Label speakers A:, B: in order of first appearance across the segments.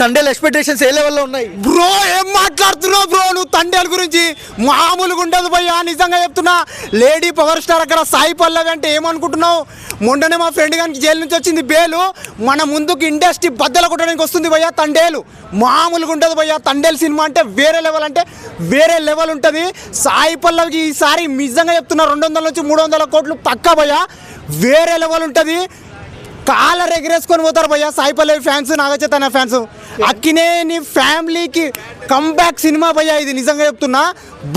A: Thandel expectations ఏ లెవెల్లో ఉన్నాయి?
B: Bro ఏం మాట్లాడుతున్నావు బ్రో? నువ్వు తండేల్ గురించి మామూలుగా ఉండదు భయ్యా నిజంగా చెప్తున్నా. లేడీ పవర్ స్టార్ అక్కడ సాయి పల్లవి అంటే ఏమనుకుంటున్నావు? మొన్ననే మా ఫ్రెండ్ గారికి జైలు నుంచి వచ్చింది బేలు. మన ముందుకు ఇండస్ట్రీ బద్దలు కొట్టడానికి వస్తుంది భయ్యా తండేలు. మామూలుగా ఉండదు భయ్యా తండేల్ సినిమా అంటే వేరే లెవెల్ అంటే వేరే లెవెల్ ఉంటుంది. సాయి పల్లవికి ఈసారి నిజంగా చెప్తున్నా రెండు వందల నుంచి మూడు వందల కోట్లు పక్కా భయ్యా. వేరే లెవెల్ ఉంటుంది. కాలర్ ఎగరేసుకొని పోతారు భయ్య. Sai Pallavi fans Naga Chaitanya fans. Akkineni నీ ఫ్యామిలీకి కంబ్యాక్ సినిమా భయ్య ఇది. నిజంగా చెప్తున్నా.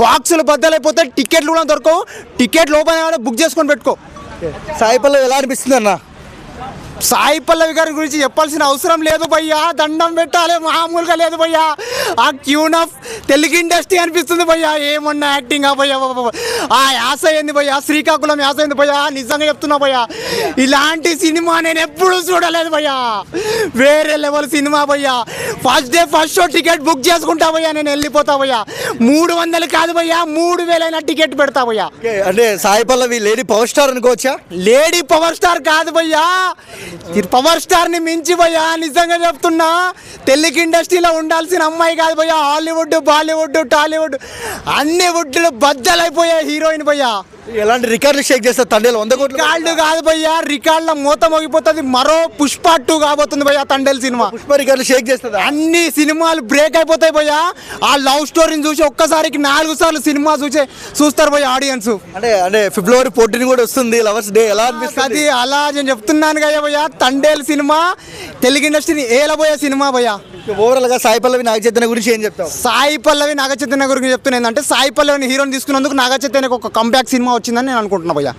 B: బాక్సులు బద్దలైపోతే టికెట్లు కూడా దొరకవు. టికెట్ లోపల బుక్ చేసుకొని పెట్టుకో.
A: సాయి పల్లవి ఎలా అనిపిస్తుంది అన్న?
B: సాయి పల్లవి గారి గురించి చెప్పాల్సిన అవసరం లేదు భయ్యా. దండం పెట్టాలి. మామూలుగా లేదు భయ్యా. ఆ క్యూన్ ఆఫ్ తెలుగు ఇండస్ట్రీ అనిపిస్తుంది భయ్యా. ఏమన్నా యాక్టింగ్ ఆ భయ్యా బాబా. ఆ యాస ఏంది భయ్యా? శ్రీకాకుళం యాస ఏంది భయ్యా? నిజంగా చెప్తున్నా భయ్యా. ఇలాంటి సినిమా నేను ఎప్పుడు చూడలేదు భయ్యా. వేరే లెవెల్ సినిమా భయ్యా. First day first show ticket book చేసుకుంటా భయ్యా నేను వెళ్ళిపోతా భయ్యా. మూడు వందలు కాదు భయ్యా మూడు వేలైనా టికెట్ పెడతా భయ్యా.
A: ఓకే, అంటే Sai Pallavi lady power star అనుకోవచ్చా?
B: లేడీ పవర్ స్టార్ కాదు భయ్యా. ఈ పవర్ స్టార్ని మించి భయ్యా నిజంగా చెప్తున్నా. తెలుగు ఇండస్ట్రీలో ఉండాల్సిన అమ్మాయి కాదు భయ్యా. హాలీవుడ్ బాలీవుడ్ టాలీవుడ్ అన్ని వుడ్లు బద్దలైపోయాయి హీరోయిన్ భయ్యా.
A: ఎలాంటి రికార్డులు షేక్ చేస్తారు? తండేలు వంద కోట్లు
B: రికార్డు కాదు భయ్యా. రికార్డుల మూత మోగిపోతుంది. మరో పుష్ప టూ కాబోతుంది భయ్యా తండేల్ సినిమా.
A: పుష్ప రికార్డులు షేక్ చేస్తుందా?
B: అన్ని సినిమాలు బ్రేక్ అయిపోతాయి భయ్యా. ఆ లవ్ స్టోరీని చూసి ఒక్కసారికి నాలుగు సార్లు సినిమా చూసే చూస్తారు భయ్యా ఆడియన్స్
A: అంటే అంటే ఫిబ్రవరి ఫోర్టీన్ కూడా వస్తుంది. లవర్స్ డే ఎలా అనిపిస్తుంది?
B: అది అలా నేను చెప్తున్నాను కదా భయ్యా. తండేల్ సినిమా తెలుగు ఇండస్ట్రీని ఏలబోయే సినిమా భయ్యా.
A: ఓవరాల్గా సాయి పల్లవి నాగ చైతన్య గురించి ఏం చెప్తావు?
B: సాయి పల్లవి నాగ చైతన్య గురించి చెప్తున్నా ఏంటంటే సాయి పల్లవిని హీరోని తీసుకున్నందుకు నాగ చైతన్యకు ఒక కంబ్యాక్ సినిమా వచ్చిందని నేను అనుకుంటున్నా భయ్యా.